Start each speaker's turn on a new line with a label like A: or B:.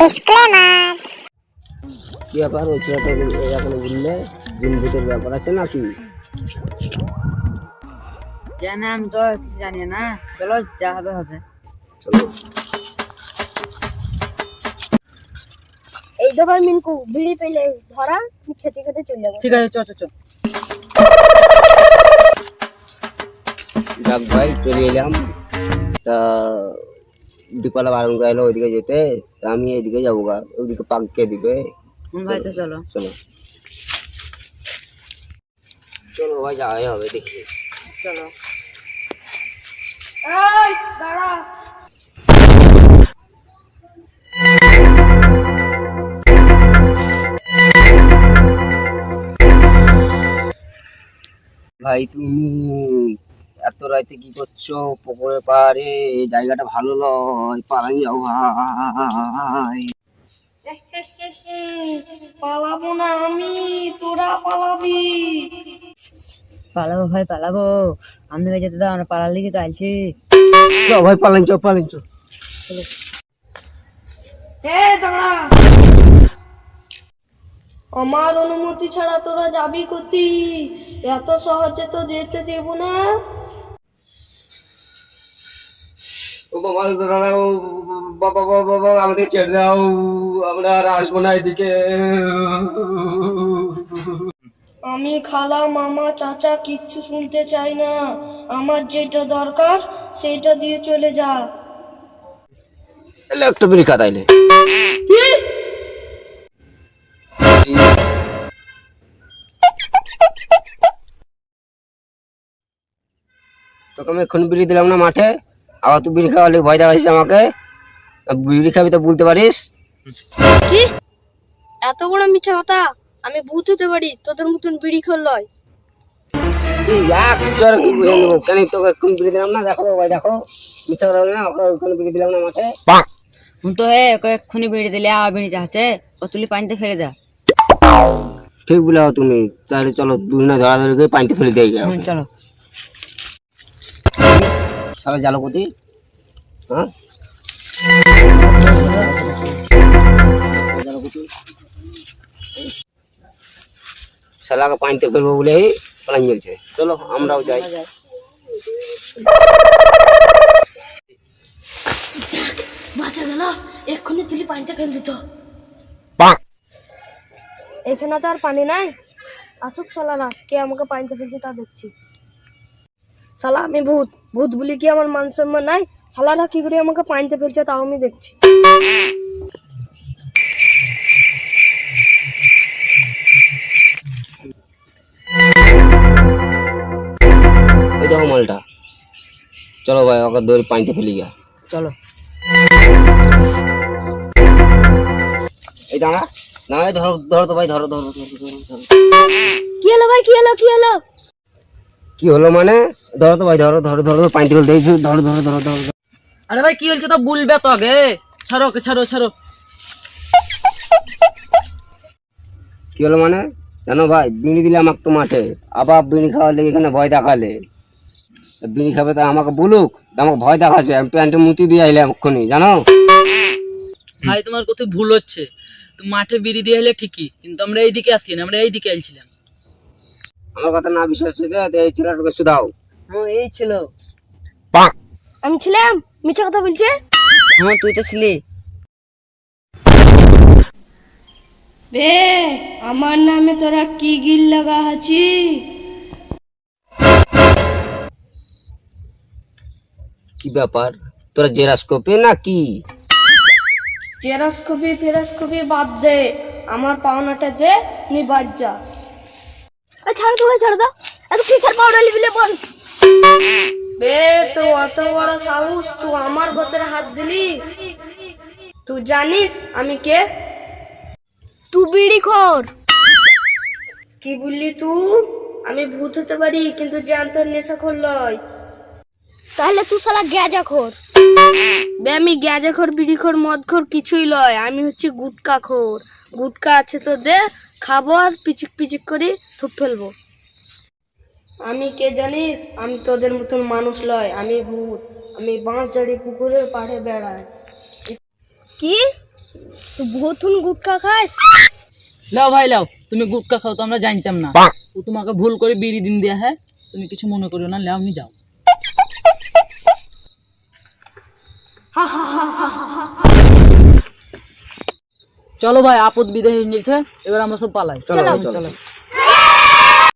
A: Disclaimer
B: কি ব্যাপার ওই ছেলেটা এখনও বললে? দিন ভূতের ব্যাপার আছে নাকি?
C: জানে আমি তো কিছু জানি না। চলো যা হবে হবে।
B: চলো।
A: এই দোকান মিনকু বিড়ি পেলে ধরা তুই খেতে খেতে চলে যাব।
C: ঠিক আছে চ চ চ।
B: যাক ভাই চলে এলাম। তা দীপালা বারণ করে এলো ওইদিকে যেতে তা আমি এইদিকে যাব গা ওইদিকে পাককে দিবে
C: হুম ভাই চ চলো
B: চলো চলো ভাই যাওয়াই হবে দেখি
C: চলো
A: এই দাঁড়া
B: ভাই তুমি এত রাতে কি করছ? পুকুরের পাড়ে জায়গাটা ভালো নয় পালান যাও ভাই।
A: পালাবো না আমি তোরা পালাবি।
C: পালাবো ভাই পালাবো। আমাদের যেতে দাও আমরা পালার লিগে চাইছি
B: চো ভাই পালান চো পালান চো
A: এ দাঁড়া। আমার অনুমতি ছাড়া তোরা যাবি কোথি এত সহজে তো যেতে দেব না।
B: আমাদের ছেড়ে দাও আমরা আর আসব না এদিকে।
A: আমি খালা মামা চাচা কিচ্ছু শুনতে চাই না। আমার যেটা দরকার সেটা দিয়ে চলে যা।
B: একটা বিড়ি খাতাইলে
A: কি?
B: তোকে আমি এক্ষুনি বিড়ি দিলাম না মাঠে? আবার তুই বিড়ি খাওয়ালে ভয় দেখাচ্ছিস আমাকে? বিড়ি খাবি তো বলতে পারিস?
A: কি? এত বড় মিথ্যা কথা? আমি ভূত হতে পারি তোদের মতন বিড়ি খোল লয়।
B: তুই এক চর কি বুঝে নেব কেন তোকে বিড়ি দিলাম না? দেখো তো ভাই দেখো। মিথ্যা কথা বলে না? ওকে ওখানে বিড়ি দিলাম না মাঠে
C: তো হে ওকে এক্ষুনি বেড়ে দিলে আবার বেড়ে যাচ্ছে ও তুলি পানিতে ফেলে দা।
B: ঠিক বলে তুমি। তাহলে চলো দুজনে করে পানিতে ফেলে দিয়ে
C: চলো।
B: সারা জালো কোটি হ্যাঁ শালাকে পানিতে ফেলব বলে প্ল্যান চলছে। চলো আমরাও যাই।
A: বাঁচা গেল। এক্ষুনি তুলি পানিতে ফেল দিত। এখানে তো আর পানি নাই। আসুক সালারা কে আমাকে পানিতে ফেলছে তা দেখছি। শালা আমি ভূত। ভূত বলি কি আমার মান সম্মান নাই? শালারা কি করে আমাকে পানিতে ফেলছে তাও আমি দেখছি।
B: এই দেখো মালটা। চলো ভাই ওকে দৌড়ে পানিতে ফেলি গা
C: চলো।
B: এই দাঁড়া দাঁড়া ধরো ধরো তো ভাই ধরো ধরো ধরো।
A: কি হলো ভাই কি হলো কি হলো?
B: কি হলো মানে? ধরো তো ভাই ধরো ধরো ধরো পানিতে ফেলতে ধরো ধরো ধরো ধরো ধরো।
C: আরে ভাই কি হচ্ছে তো বলবে তো আগে। ছাড়ো ওকে ছাড়ো ছাড়ো।
B: কি হলো মানে? জানো ভাই বিড়ি দিলাম একটু মাঠে। আবার বিড়ি খাওয়ালে এখানে ভয় দেখালে। তা বিড়ি খাবে তো আমাকে বলুক আমাকে ভয় দেখাচ্ছে। আমি প্যান্টে মুতি দিয়ে আইলাম এক্ষুনি জানো?
C: ভাই তোমার কোথাও ভুল হচ্ছে? তুমি মাঠে বিড়ি দিয়ে এলে ঠিকই কিন্তু আমরা এইদিকে আসছি না আমরা এইদিকে এলছিলাম
B: আমার কথা না বিশ্বাস হচ্ছে যে এই ছেলেটাকে শুধাও।
C: হ্যাঁ এই ছিল।
A: আমি ছিলাম মিছা কথা বলছে?
C: হ্যাঁ তুই তো ছিলি।
A: বে আমার নামে তোরা কি গিল লাগা আছি?
B: কি ব্যাপার? তোরা জেরাস কপি না কি?
A: জেরস্কপি ফেরস্কপি বাদ দে। আমার পাওনাটা দে নি বাদ যা। ছাড় তো ছাড় দাও এত কিসের পাওনা লিবিলে বল? বে তো অত বড় সাহস তুই আমার গোতের হাত দিলি? তুই জানিস আমি কে? তুই বিড়ি খোর। কি বললি তুই আমি ভূত হতে পারি কিন্তু জ্যান্ত নেশা খোর লয়। তাহলে তুই শালা গ্যাজা খোর। বে আমি গ্যাজা খোর বিড়ি খোর মদ খোর কিছুই লয়। আমি হচ্ছে গুটকা খোর। গুটকা আছে তো দে খাব আর পিচিক পিচিক করে থুপ ফেলব। আমি কে জানিস? আমি তোদের মতন মানুষ লয়। আমি ভূত। আমি বাঁশ ঝাড়ি পুকুরের পাড়ে বেড়াই। কি? তুই বহুতুন গুটকা খাস?
C: লাও ভাই লাও। তুমি গুটকা খাও তো আমরা জানতাম না। ও তোমাকে ভুল করে বিড়ি দিন দেয়া হ্যাঁ? তুমি কিছু মনে করো না লাও আমি যাও। চলো ভাই আপদ বিদায় নিয়েছে এবার আমরা সব পালাই।
B: চলো।
C: চলো।